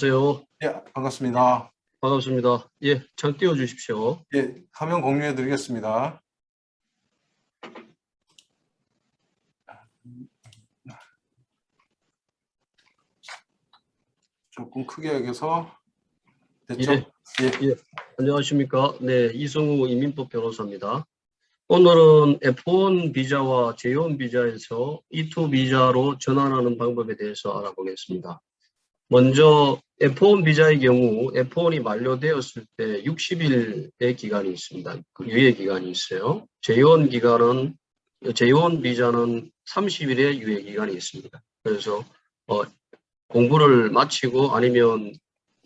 안녕하세요. 예, 반갑습니다. 반갑습니다. 예, 장 띄워 주십시오. 예, 화면 공유해 드리겠습니다. 조금 크게 여기서 됐죠? 예. 예, 안녕하십니까. 네, 이성우 이민법 변호사입니다. 오늘은 F1 비자와 J1 비자에서 E2 비자로 전환하는 방법에 대해서 알아보겠습니다. 먼저 F1 비자의 경우 F1이 만료되었을 때 60일의 기간이 있습니다. 그 유예 기간이 있어요. J1 기간은 J1 비자는 30일의 유예 기간이 있습니다. 그래서 어, 공부를 마치고 아니면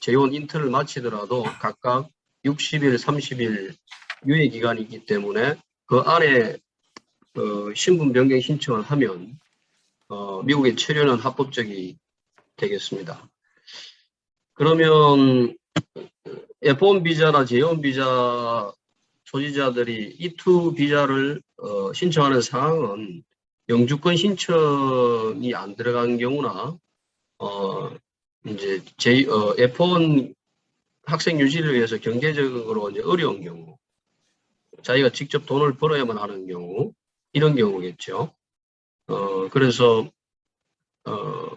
재원 인턴을 마치더라도 각각 60일, 30일 유예 기간이 있기 때문에 그 안에 어, 신분 변경 신청을 하면 어, 미국에 체류는 합법적이 되겠습니다. 그러면 F1 비자나 J1 비자 소지자들이 E2 비자를 어, 신청하는 상황은 영주권 신청이 안 들어간 경우나 어, 이제 J, 어, F1 학생 유지를 위해서 경제적으로 이제 어려운 경우, 자기가 직접 돈을 벌어야만 하는 경우, 이런 경우겠죠. 어, 그래서, 어,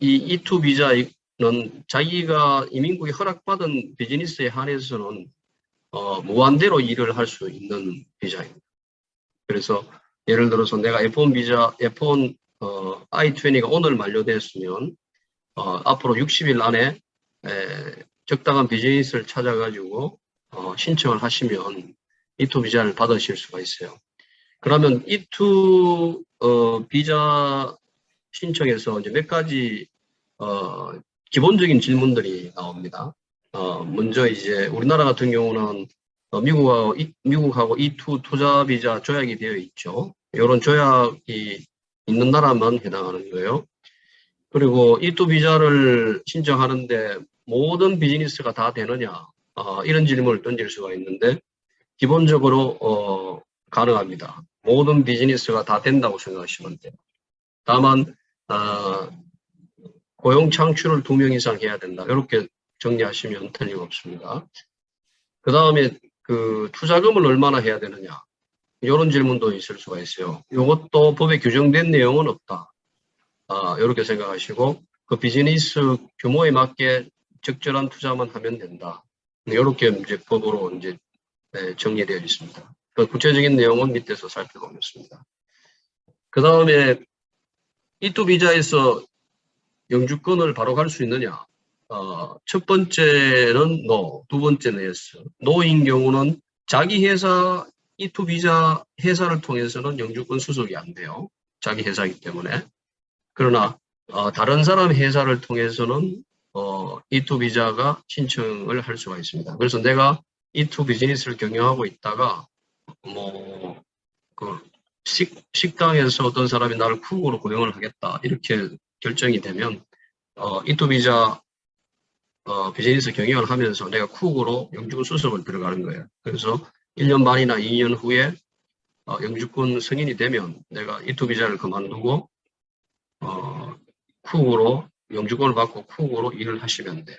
이 E2 비자 는 자기가 이민국이 허락받은 비즈니스에 한해서는 어, 무한대로 일을 할 수 있는 비자입니다. 그래서 예를 들어서 내가 F1 비자, F1 어, I-20가 오늘 만료됐으면 어, 앞으로 60일 안에 에, 적당한 비즈니스를 찾아가지고 어, 신청을 하시면 E2 비자를 받으실 수가 있어요. 그러면 E2 어, 비자 신청에서 이제 몇 가지 어, 기본적인 질문들이 나옵니다. 어, 먼저 이제 우리나라 같은 경우는 어, 미국하고, 이- 미국하고 E2 투자 비자 조약이 되어 있죠. 이런 조약이 있는 나라만 해당하는 거예요. 그리고 E2 비자를 신청하는데 모든 비즈니스가 다 되느냐 어, 이런 질문을 던질 수가 있는데 기본적으로 어, 가능합니다. 모든 비즈니스가 다 된다고 생각하시면 돼요. 다만 아, 고용 창출을 두 명 이상 해야 된다. 이렇게 정리하시면 틀림 없습니다. 그 다음에 그 투자금을 얼마나 해야 되느냐 이런 질문도 있을 수가 있어요. 이것도 법에 규정된 내용은 없다. 아, 이렇게 생각하시고 그 비즈니스 규모에 맞게 적절한 투자만 하면 된다. 이렇게 이제 법으로 이제 네, 정리되어 있습니다. 그 구체적인 내용은 밑에서 살펴보겠습니다. 그 다음에 이투 비자에서 영주권을 바로 갈 수 있느냐? 어, 첫 번째는 no, 두 번째는 yes. no인 경우는 자기 회사 이투 비자 회사를 통해서는 영주권 수속이 안 돼요. 자기 회사이기 때문에. 그러나 어, 다른 사람 회사를 통해서는 어, E2 비자가 신청을 할 수가 있습니다. 그래서 내가 E2 비즈니스를 경영하고 있다가 뭐 그 식당에서 어떤 사람이 나를 쿡으로 고용을 하겠다 이렇게 결정이 되면 어, E2 비자 어, 비즈니스 경영을 하면서 내가 쿡으로 영주권 수속을 들어가는 거예요. 그래서 1년 반이나 2년 후에 어, 영주권 승인이 되면 내가 E2 비자를 그만두고 어, 쿡으로 영주권을 받고 쿡으로 일을 하시면 돼요.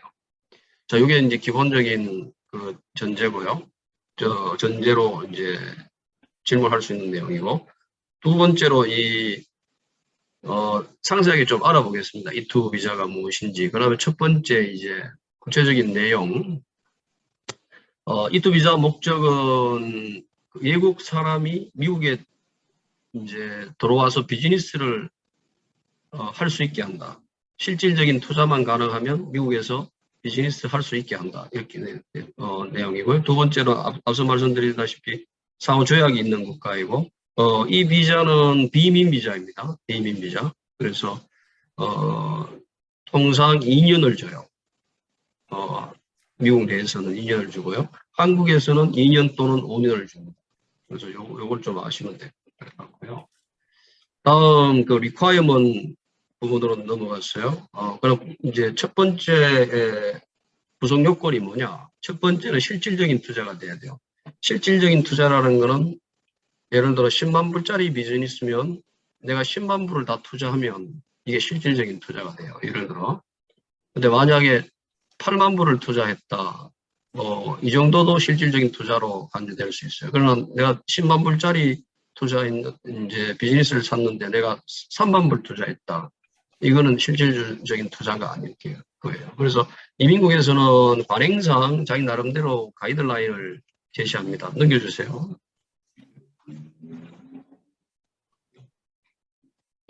자, 이게 이제 기본적인 그 전제고요. 저 전제로 이제 질문할 수 있는 내용이고 두 번째로 이 어, 상세하게 좀 알아보겠습니다. 이투 비자가 무엇인지. 그 다음에 첫 번째 이제 구체적인 내용. 어, 이투 비자 목적은 그 외국 사람이 미국에 이제 들어와서 비즈니스를 어, 할 수 있게 한다. 실질적인 투자만 가능하면 미국에서 비즈니스 할 수 있게 한다. 이렇게 내, 어, 내용이고요. 두 번째로 앞, 앞서 말씀드리다시피 상호 조약이 있는 국가이고 어, 이 비자는 비민 비자입니다. 비민 비자. 그래서 어, 통상 2년을 줘요. 어, 미국 내에서는 2년을 주고요. 한국에서는 2년 또는 5년을 줍니다. 그래서 요, 요걸 좀 아시면 될 것 같고요. 다음 그 requirement 부분으로 넘어갔어요. 어, 그럼 이제 첫 번째 구성 요건이 뭐냐? 첫 번째는 실질적인 투자가 돼야 돼요. 실질적인 투자라는 거는 예를 들어 10만 불짜리 비즈니스면 내가 10만 불을 다 투자하면 이게 실질적인 투자가 돼요. 예를 들어. 근데 만약에 8만 불을 투자했다. 뭐, 이 정도도 실질적인 투자로 간주될 수 있어요. 그러나 내가 10만 불짜리 투자인, 이제 비즈니스를 샀는데 내가 3만 불 투자했다. 이거는 실질적인 투자가 아닐 거예요. 그래서 이민국에서는 관행상 자기 나름대로 가이드라인을 제시합니다. 넘겨주세요.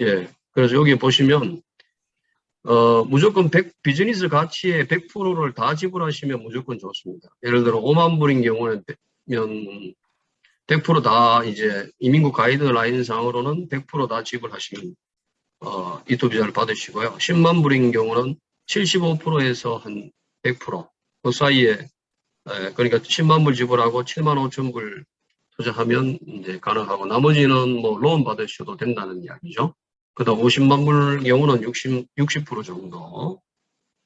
예. 그래서 여기 보시면, 어, 무조건 100, 비즈니스 가치의 100%를 다 지불하시면 무조건 좋습니다. 예를 들어 5만 불인 경우는 100%다 이제 이민국 가이드라인 상으로는 100%다 지불하시면 어, 이투 비자를 받으시고요. 10만 불인 경우는 75%에서 한 100%. 그 사이에, 에, 그러니까 10만 불 지불하고 7만 5천 불 투자하면 이제 가능하고 나머지는 뭐론 받으셔도 된다는 이야기죠. 그다음 50만 불 경우는 60, 60% 정도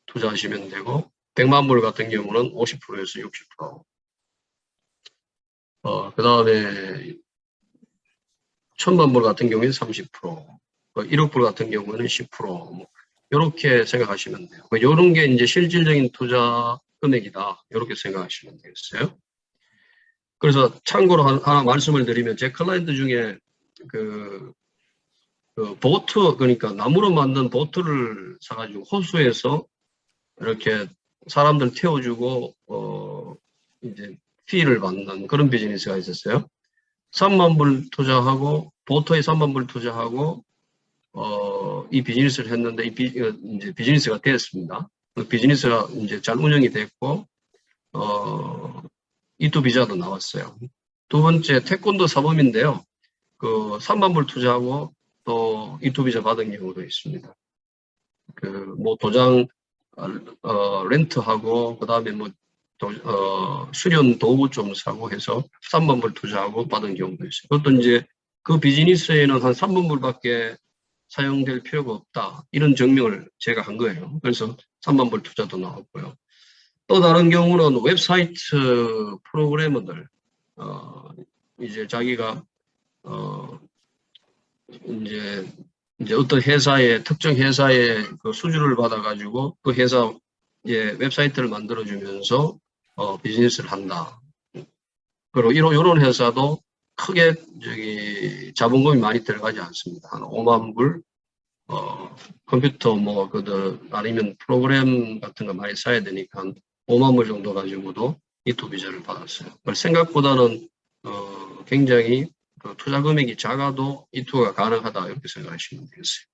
투자하시면 되고 100만 불 같은 경우는 50%에서 60%. 어, 그 다음에 1000만 불 같은 경우에는 30%. 1억 불 같은 경우는 10%. 뭐 이렇게 생각하시면 돼요. 이런 게 이제 실질적인 투자 금액이다. 이렇게 생각하시면 되겠어요. 그래서 참고로 하- 하나 말씀을 드리면 제 클라이언트 중에 그, 그 보트 그러니까 나무로 만든 보트를 사가지고 호수에서 이렇게 사람들 태워주고 어 이제 피를 받는 그런 비즈니스가 있었어요. 3만 불 투자하고 보트에 3만 불 투자하고 어, 이 비즈니스를 했는데 이 비, 어, 이제 비즈니스가 되었습니다. 그 비즈니스가 이제 잘 운영이 됐고 어, 이투 비자도 나왔어요. 두 번째 태권도 사범인데요. 그 3만 불 투자하고 또 이투 비자 받은 경우도 있습니다. 그 뭐 도장 어, 렌트하고 그 다음에 뭐 도, 어, 수련 도구 좀 사고 해서 3만 불 투자하고 받은 경우도 있어요. 그것도 이제 그 비즈니스에는 한 3만 불밖에 사용될 필요가 없다. 이런 증명을 제가 한 거예요. 그래서 3만 불 투자도 나왔고요. 또 다른 경우는 웹사이트 프로그래머들, 어, 이제 자기가, 어, 이제, 이제 어떤 회사의, 특정 회사의 그 수주를 받아가지고 그 회사, 예, 웹사이트를 만들어주면서, 어, 비즈니스를 한다. 그리고 이런, 이런 회사도 크게 저기 자본금이 많이 들어가지 않습니다. 한 5만 불, 어, 컴퓨터 뭐, 그들, 아니면 프로그램 같은 거 많이 써야 되니까 한 5만 불 정도 가지고도 이투 비자를 받았어요. 생각보다는, 어, 굉장히 그 투자 금액이 작아도 이투가 가능하다 이렇게 생각하시면 되겠어요.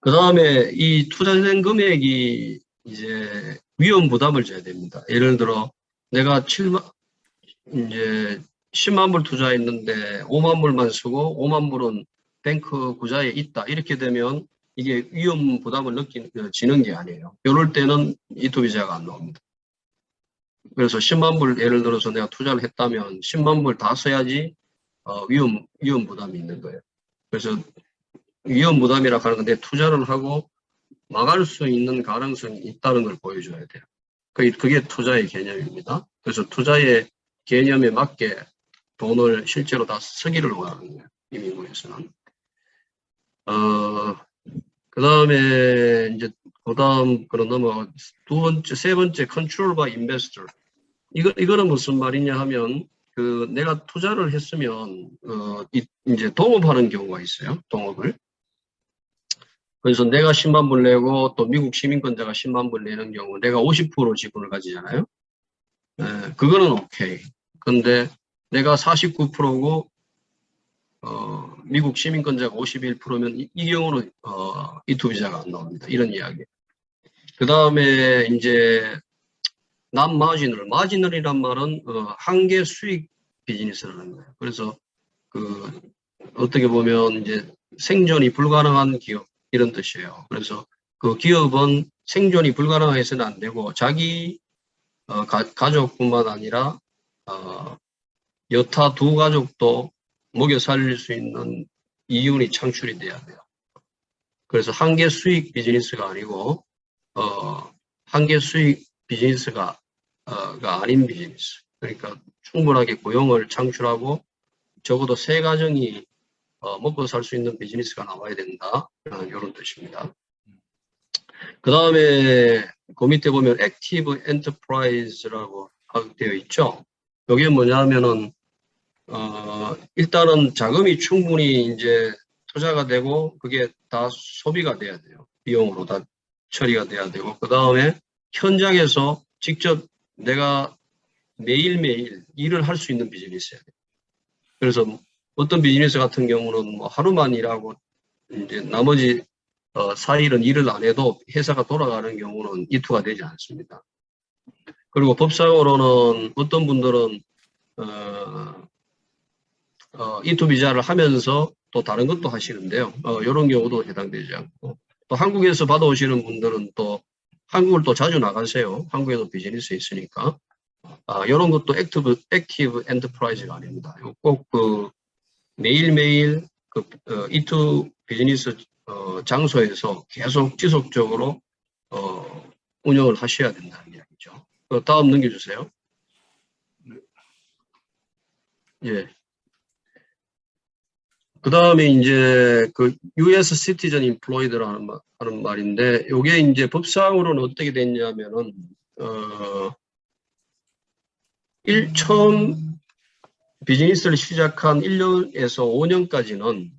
그 다음에 이 투자된 금액이 이제 위험 부담을 져야 됩니다. 예를 들어 내가 7만, 이제 10만 불 투자했는데 5만 불만 쓰고 5만 불은 뱅크 구자에 있다. 이렇게 되면 이게 위험 부담을 느끼는 게 아니에요. 이럴 때는 이투 비자가 안 나옵니다. 그래서 10만 불 예를 들어서 내가 투자를 했다면 10만 불 다 써야지 어, 위험 위험 부담이 있는 거예요. 그래서 위험 부담이라 하는 건데 투자를 하고 망할 수 있는 가능성이 있다는 걸 보여줘야 돼요. 그게, 그게 투자의 개념입니다. 그래서 투자의 개념에 맞게 돈을 실제로 다 쓰기를 원하는 거예요. 이 미국에서는. 어, 그 다음에 이제 그 다음 그런 넘어 두 번째 세 번째 control by investor 이거 이거는 무슨 말이냐 하면 그 내가 투자를 했으면 어 이, 이제 동업하는 경우가 있어요 동업을 그래서 내가 10만 불 내고 또 미국 시민권자가 10만 불 내는 경우 내가 50% 지분을 가지잖아요 에, 그거는 오케이 근데 내가 49%고 어, 미국 시민권자가 51%면 이, 이 경우는 어, 이투 비자가 안 나옵니다. 이런 이야기. 그 다음에 이제 남 마지널, 마지널이란 말은 어, 한계 수익 비즈니스라는 거예요. 그래서 그 어떻게 보면 이제 생존이 불가능한 기업 이런 뜻이에요. 그래서 그 기업은 생존이 불가능해서는 안 되고 자기 어, 가, 가족뿐만 아니라 어, 여타 두 가족도 먹여 살릴 수 있는 이윤이 창출이 돼야 돼요. 그래서 한계 수익 비즈니스가 아니고 어, 한계 수익 비즈니스가 어, 가 아닌 비즈니스. 그러니까 충분하게 고용을 창출하고 적어도 세 가정이 어, 먹고 살 수 있는 비즈니스가 나와야 된다. 이런 뜻입니다. 그 다음에 그 밑에 보면 액티브 엔터프라이즈라고 되어 있죠. 이게 뭐냐면은 어, 일단은 자금이 충분히 이제 투자가 되고 그게 다 소비가 돼야 돼요. 비용으로 다 처리가 돼야 되고 그 다음에 현장에서 직접 내가 매일매일 일을 할 수 있는 비즈니스야 돼요. 그래서 어떤 비즈니스 같은 경우는 뭐 하루만 일하고 이제 나머지 어, 4일은 일을 안 해도 회사가 돌아가는 경우는 이투가 되지 않습니다. 그리고 법상으로는 어떤 분들은 어, 어, 이투 비자를 하면서 또 다른 것도 하시는데요. 어, 이런 경우도 해당되지 않고 또 한국에서 받아오시는 분들은 또 한국을 또 자주 나가세요. 한국에도 비즈니스 있으니까. 아, 이런 것도 액티브, 액티브 엔터프라이즈가 아닙니다. 꼭 그 매일매일 그 어, 이투 비즈니스 어, 장소에서 계속 지속적으로 어, 운영을 하셔야 된다는 이야기죠. 어, 다음 넘겨주세요. 예. 그 다음에 이제 그 US Citizen Employed라는 말, 하는 말인데, 요게 이제 법상으로는 어떻게 됐냐면은, 어, 일, 처음 비즈니스를 시작한 1년에서 5년까지는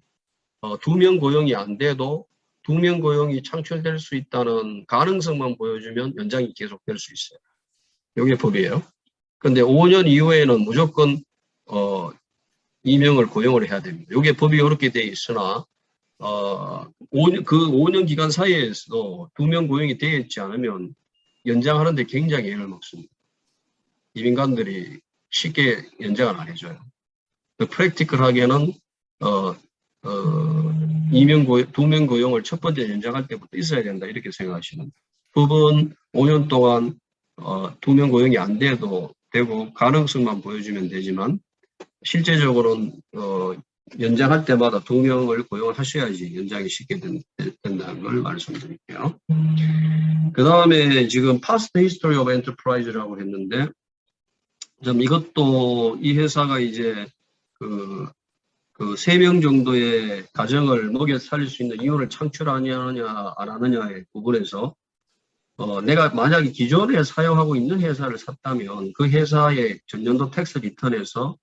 어, 두 명 고용이 안 돼도 두 명 고용이 창출될 수 있다는 가능성만 보여주면 연장이 계속될 수 있어요. 이게 법이에요. 근데 5년 이후에는 무조건 어, 2명을 고용을 해야 됩니다. 이게 법이 그렇게 돼 있으나 어, 5년, 그 5년 기간 사이에서도 두 명 고용이 되어 있지 않으면 연장하는데 굉장히 애를 먹습니다. 이민관들이 쉽게 연장을 안 해줘요. 그 프랙티컬하게는 어, 어, 이명 고용, 두명 고용을 첫 번째 연장할 때부터 있어야 된다 이렇게 생각하시는. 법은 5년 동안 어, 두명 고용이 안 돼도 되고 가능성만 보여주면 되지만 실제적으로는 어, 연장할 때마다 두 명을 고용을 하셔야지 연장이 쉽게 된, 된다는 걸 말씀드릴게요. 그 다음에 지금 Past History of Enterprise라고 했는데 좀 이것도 이 회사가 이제 그, 그세명 정도의 가정을 먹여 살릴 수 있는 이윤을 창출하느냐 안 하느냐의 부분에서 어, 내가 만약에 기존에 사용하고 있는 회사를 샀다면 그 회사의 전년도 텍스 리턴에서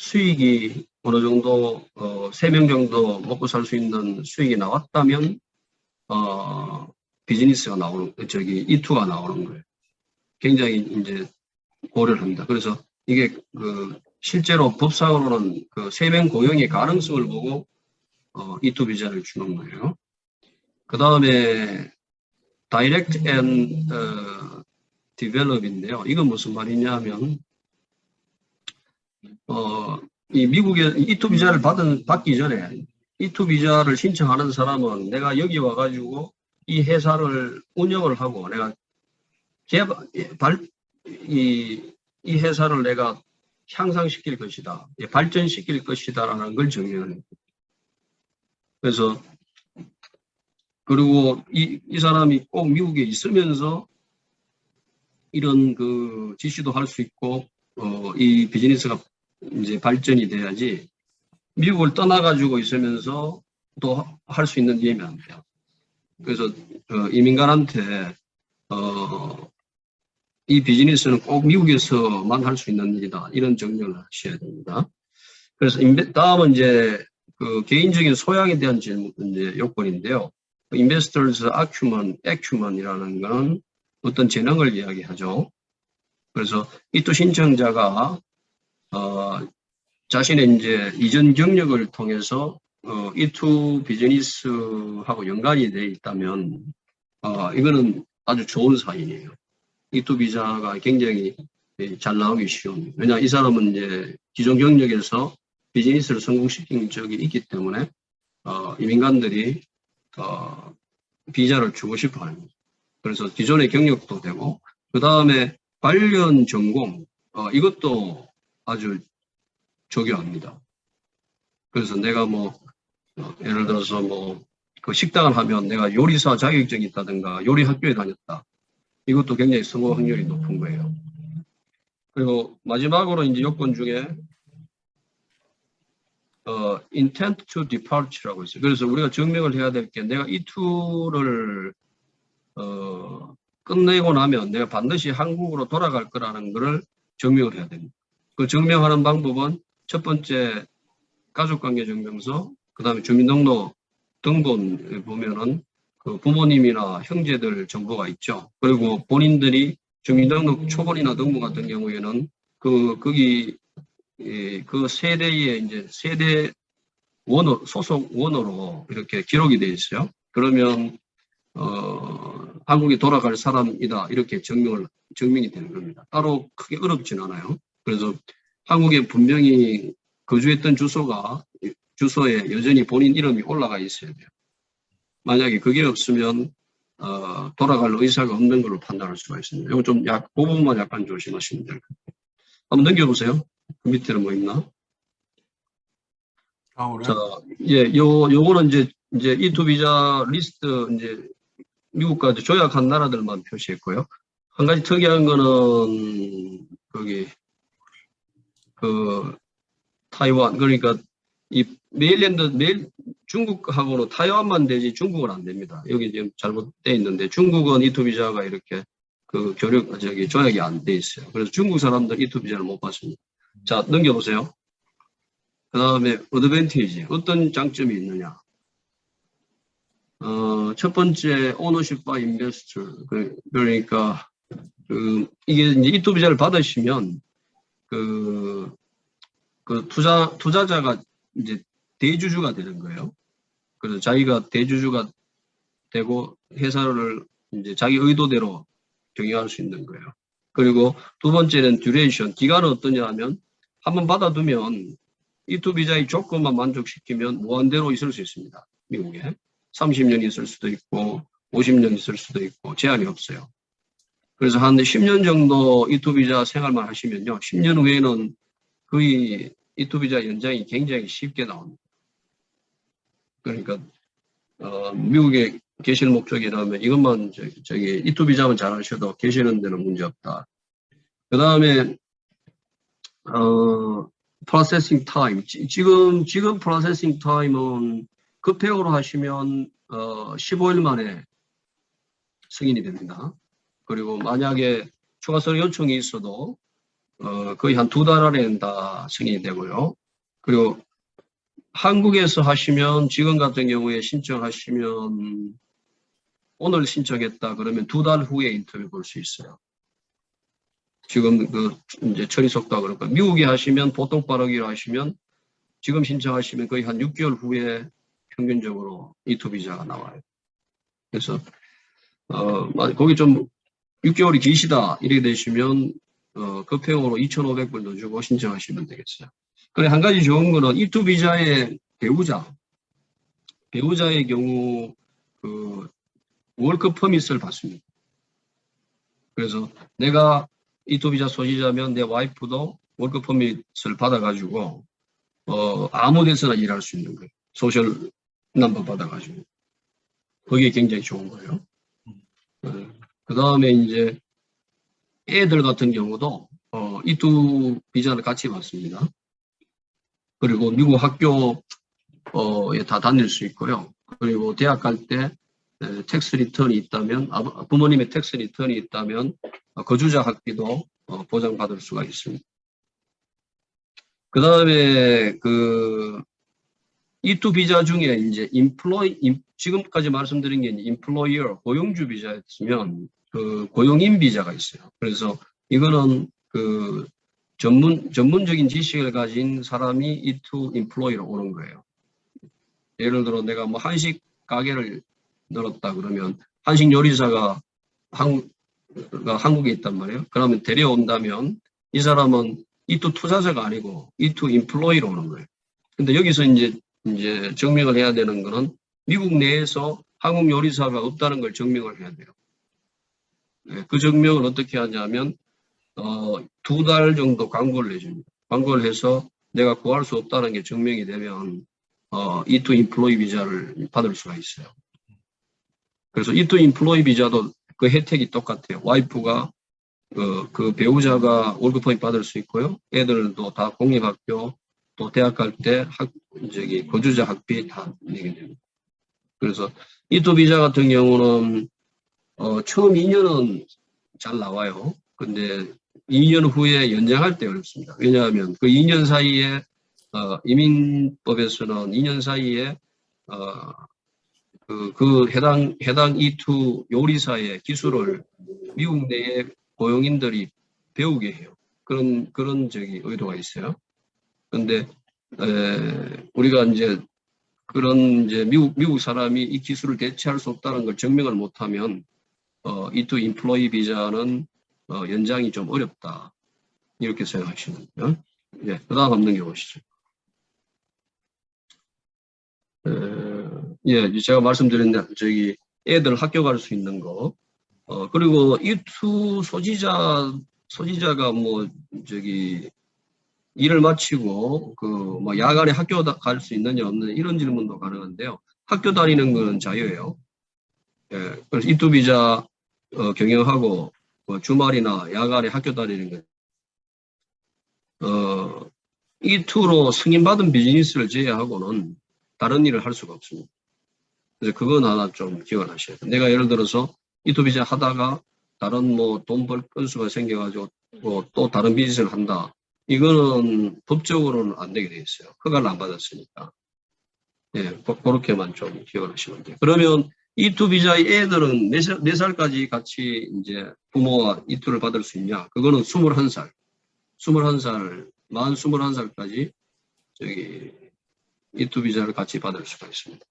수익이 어느 정도 어, 세명 정도 먹고 살 수 있는 수익이 나왔다면 어, 비즈니스가 나오는 저기 이투가 나오는 거예요. 굉장히 이제 고려를 합니다. 그래서 이게 그 실제로 법상으로는 그 세명 고용의 가능성을 보고 어, 이투 비자를 주는 거예요. 그 다음에 and 어, Develop인데요. 이건 무슨 말이냐면 어, 이 미국에 이투 비자를 받은 받기 전에 이투 비자를 신청하는 사람은 내가 여기 와가지고 이 회사를 운영을 하고 내가 개발 발, 이, 이 회사를 내가 향상시킬 것이다, 예, 발전시킬 것이다 라는 걸 정의하는. 그래서 그리고 이, 이 사람이 꼭 미국에 있으면서 이런 그 지시도 할 수 있고 어, 이 비즈니스가 이제 발전이 돼야지 미국을 떠나가지고 있으면서 또 할 수 있는 예면 안 돼요. 그래서 어, 이민간한테 어, 이 비즈니스는 꼭 미국에서만 할 수 있는 일이다. 이런 정리를 하셔야 됩니다. 그래서 다음은 이제 그 개인적인 소양에 대한 질문, 이제 요건인데요. investors acumen, acumen이라는 것은 어떤 재능을 이야기하죠. 그래서 이 또 신청자가 어, 자신의 이제 이전 경력을 통해서 어, 이투 비즈니스하고 연관이 되어 있다면 어, 이거는 아주 좋은 사인이에요. 이투 비자가 굉장히 잘 나오기 쉬운. 왜냐 이 사람은 이제 기존 경력에서 비즈니스를 성공시킨 적이 있기 때문에 어, 이민간들이 어, 비자를 주고 싶어 합니다. 그래서 기존의 경력도 되고 그 다음에 관련 전공 어, 이것도 아주 중요합니다. 그래서 내가 뭐 어, 예를 들어서 뭐 그 식당을 하면 내가 요리사 자격증이 있다든가 요리 학교에 다녔다. 이것도 굉장히 성공 확률이 높은 거예요. 그리고 마지막으로 이제 요건 중에 어, intent to departure라고 있어요. 그래서 우리가 증명을 해야 될 게 내가 이 툴을 어, 끝내고 나면 내가 반드시 한국으로 돌아갈 거라는 것을 증명을 해야 됩니다. 그 증명하는 방법은 첫 번째 가족관계 증명서, 그 다음에 주민등록 등본에 보면은 그 부모님이나 형제들 정보가 있죠. 그리고 본인들이 주민등록 초본이나 등본 같은 경우에는 그 거기 예, 그 세대의 이제 세대 원어 소속 원어로 이렇게 기록이 돼 있어요. 그러면 어, 한국에 돌아갈 사람이다 이렇게 증명을 증명이 되는 겁니다. 따로 크게 어렵진 않아요. 그래서 한국에 분명히 거주했던 주소가 주소에 여전히 본인 이름이 올라가 있어야 돼요. 만약에 그게 없으면 어, 돌아갈 의사가 없는 걸로 판단할 수가 있습니다. 이거 좀 약, 그 부분만 약간 조심하시면 될 것 같아요. 한번 넘겨보세요. 그 밑에는 뭐 있나? 다음으로 자, 예, 요, 요거는 이제, 이제 이투 비자 리스트, 이제, 미국까지 조약한 나라들만 표시했고요. 한 가지 특이한 거는, 거기, 그, 타이완, 그러니까, 이 메일랜드, 메일, 중국하고는 타이완만 되지 중국은 안 됩니다. 여기 지금 잘못돼 있는데, 중국은 이투 비자가 이렇게, 그, 교류, 저기, 조약이 안 돼 있어요. 그래서 중국 사람들 이투 비자를 못 받습니다. 자, 넘겨보세요. 그 다음에 어드밴티지 어떤 장점이 있느냐 어, 첫 번째 오너십 바 인베스터 그, 그러니까 그 이게 이제 이투 비자를 받으시면 그, 그 투자 투자자가 이제 대주주가 되는 거예요. 그래서 자기가 대주주가 되고 회사를 이제 자기 의도대로 경영할 수 있는 거예요. 그리고 두 번째는 듀레이션 기간은 어떠냐 하면 한번 받아두면 이투 비자의 조건만 만족시키면 무한대로 있을 수 있습니다. 미국에 30년 있을 수도 있고 50년 있을 수도 있고 제한이 없어요. 그래서 한 10년 정도 이투 비자 생활만 하시면요. 10년 후에는 거의 이투 비자 연장이 굉장히 쉽게 나옵니다. 그러니까 어, 미국에 계실 목적이라면 이것만 저기, 저기 이투 비자만 잘 하셔도 계시는 데는 문제 없다. 그 다음에 어, 프로세싱 타임. 지- 지금, 지금 프로세싱 타임은 급행으로 하시면, 어, 15일 만에 승인이 됩니다. 그리고 만약에 추가 서류 요청이 있어도, 어, 거의 한 두 달 안에 다 승인이 되고요. 그리고 한국에서 하시면, 지금 같은 경우에 신청하시면, 오늘 신청했다 그러면 두 달 후에 인터뷰 볼 수 있어요. 지금 그 이제 처리 속도가 그럴까 미국에 하시면 보통 빠르기로 하시면 지금 신청하시면 거의 한 6개월 후에 평균적으로 이투 비자가 나와요. 그래서 어 마- 거기 좀 6개월이 기시다 이렇게 되시면 어 급행으로 2,500불 더 주고 신청하시면 되겠어요. 그래 한 가지 좋은 거는 이투 비자의 배우자 배우자의 경우 그 월급 퍼밋을 받습니다. 그래서 내가 이투 비자 소지자면 내 와이프도 월급 퍼밋을 받아가지고 어 아무 데서나 일할 수 있는 거예요. 소셜 넘버 받아가지고 그게 굉장히 좋은 거예요. 그 다음에 이제 애들 같은 경우도 어 이투 비자를 같이 받습니다. 그리고 미국 학교 어에 다 다닐 수 있고요. 그리고 대학 갈때 텍스 리턴이 있다면 아, 부모님의 텍스 리턴이 있다면 어, 거주자 학비도 어, 보장받을 수가 있습니다. 그 다음에 그 E2 비자 중에 이제 인플로이 인- 지금까지 말씀드린 게 인플로이어 고용주 비자였으면 그 고용인 비자가 있어요. 그래서 이거는 그 전문 전문적인 지식을 가진 사람이 E2 인플로이로 오는 거예요. 예를 들어 내가 뭐 한식 가게를 늘었다 그러면 한식 요리사가 한국 가 한국에 있단 말이에요. 그러면 데려온다면 이 사람은 이투 투자자가 아니고 이투 인플로이로 오는 거예요. 근데 여기서 이제 이제 증명을 해야 되는 거는 미국 내에서 한국 요리사가 없다는 걸 증명을 해야 돼요. 네, 그 증명을 어떻게 하냐면 어, 두 달 정도 광고를 내줍니다. 광고를 해서 내가 구할 수 없다는 게 증명이 되면 어, 이투 인플로이 비자를 받을 수가 있어요. 그래서 이투 인플로이 비자도 그 혜택이 똑같아요. 와이프가 그, 그 배우자가 월급 포인트 받을 수 있고요. 애들도 다 공립학교 또 대학 갈 때 학, 저기 거주자 학비 다 내게 됩니다. 그래서 이투 비자 같은 경우는 어, 처음 2년은 잘 나와요. 근데 2년 후에 연장할 때 어렵습니다. 왜냐하면 그 2년 사이에 어, 이민법에서는 2년 사이에 어, 그, 그 해당 해당 E2 요리사의 기술을 미국 내에 고용인들이 배우게 해요. 그런 그런 저기 의도가 있어요. 그런데 에, 우리가 이제 그런 이제 미국 미국 사람이 이 기술을 대체할 수 없다는 걸 증명을 못하면 어, E2 인플로이 비자는 어, 연장이 좀 어렵다 이렇게 생각하시면 돼요. 예, 그 다음 한번 넘겨 보시죠. 에, 예, 제가 말씀드린 대- 저기 애들 학교 갈 수 있는 거, 어, 그리고 E2 소지자 소지자가 뭐 저기 일을 마치고 그 뭐 야간에 학교 갈 수 있느냐 없느냐 이런 질문도 가능한데요. 학교 다니는 건 자유예요. 예, 그래서 E2 비자 어, 경영하고 뭐 주말이나 야간에 학교 다니는 건 어, E2로 승인받은 비즈니스를 제외하고는 다른 일을 할 수가 없습니다. 그래서 그건 하나 좀 기억을 하셔야 돼요. 내가 예를 들어서 E2 비자 하다가 다른 뭐 돈 벌 건수가 생겨가지고 뭐 또 다른 비즈니스를 한다. 이거는 법적으로는 안 되게 돼 있어요. 허가를 안 받았으니까. 예, 그- 그렇게만 좀 기억을 하시면 돼요. 그러면 E2 비자의 애들은 몇, 살- 몇 살까지 같이 이제 부모와 E2를 받을 수 있냐? 그거는 21살. 21살, 만 21살까지 저기 E2 비자를 같이 받을 수가 있습니다.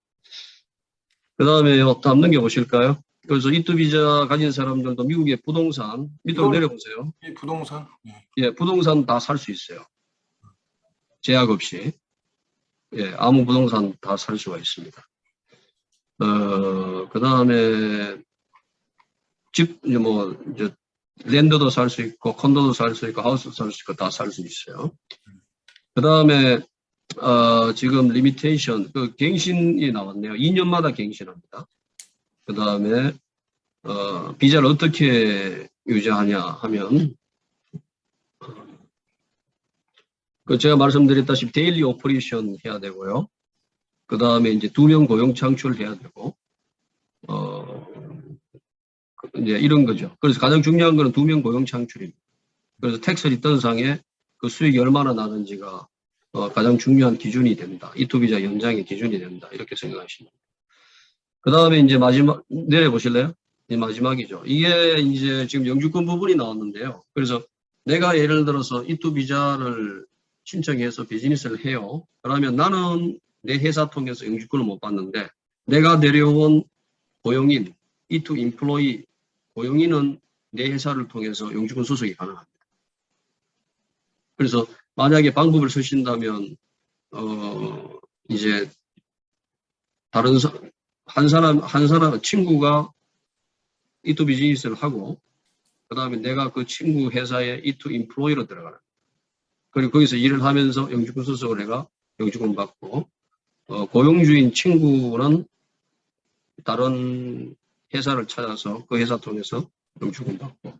그 다음에 다음 넘겨보실까요? 그래서 E2 비자 가진 사람들도 미국의 부동산, 밑으로 내려보세요. 이 부동산 예. 예, 부동산 다 살 수 있어요. 제약 없이. 예, 아무 부동산 다 살 수가 있습니다. 어, 그 다음에 집, 뭐, 이제 랜드도 살 수 있고, 콘도도 살 수 있고, 하우스도 살 수 있고, 다 살 수 있어요. 그 다음에, 어, 지금 리미테이션, 그 갱신이 나왔네요. 2년마다 갱신합니다. 그 다음에, 어, 비자를 어떻게 유지하냐 하면, 그 제가 말씀드렸다시피 데일리 오퍼레이션 해야 되고요. 그 다음에 이제 두 명 고용 창출해야 되고, 어, 그 이제 이런 거죠. 그래서 가장 중요한 거는 두 명 고용 창출입니다. 그래서 텍스 리턴상에 그 수익이 얼마나 나는지가 어, 가장 중요한 기준이 된다. 이투비자 연장의 기준이 된다. 이렇게 생각하시면. 그 다음에 이제 마지막, 내려보실래요? 이 마지막이죠. 이게 이제 지금 영주권 부분이 나왔는데요. 그래서 내가 예를 들어서 이투 비자를 신청해서 비즈니스를 해요. 그러면 나는 내 회사 통해서 영주권을 못 받는데 내가 데려온 고용인, 이투 인플로이 고용인은 내 회사를 통해서 영주권 소속이 가능합니다. 그래서 만약에 방법을 쓰신다면 어 이제 다른 사, 한 사람 한 사람 친구가 이투 비즈니스를 하고 그 다음에 내가 그 친구 회사에 이투 인플로이로 들어가는 그리고 거기서 일을 하면서 영주권 소속을 해가 영주권 받고 어, 고용주인 친구는 다른 회사를 찾아서 그 회사 통해서 영주권 받고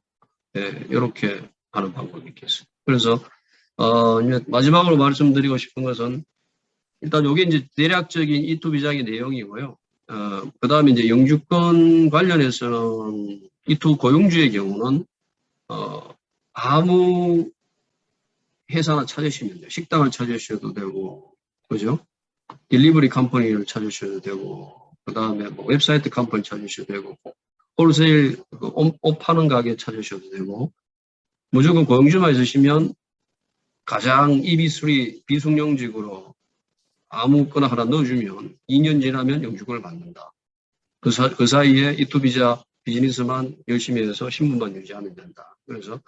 예, 이렇게 하는 방법이 있겠습니다. 그래서 어, 이제 마지막으로 말씀드리고 싶은 것은 일단 이게 이제 대략적인 이투 비자의 내용이고요. 어, 그 다음에 이제 영주권 관련해서는 이투 고용주의 경우는 어, 아무 회사나 찾으시면 돼요. 식당을 찾으셔도 되고, 그죠? 딜리버리 컴퍼니를 찾으셔도 되고, 그 다음에 뭐 웹사이트 컴퍼니 찾으셔도 되고, 홀세일 그 옷, 옷 파는 가게 찾으셔도 되고, 무조건 고용주만 있으시면 가장 EB3 비숙령직으로 아무거나 하나 넣어주면 2년 지나면 영주권을 받는다. 그, 사, 그 사이에 이투비자 비즈니스만 열심히 해서 신분만 유지하면 된다. 그래서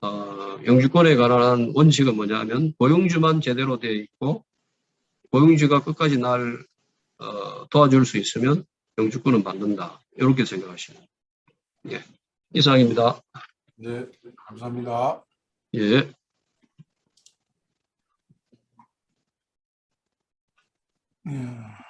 어, 영주권에 관한 원칙은 뭐냐면 고용주만 제대로 되어 있고 고용주가 끝까지 날 어, 도와줄 수 있으면 영주권은 받는다. 이렇게 생각하시면 예. 이상입니다. 네, 감사합니다. 예. 예.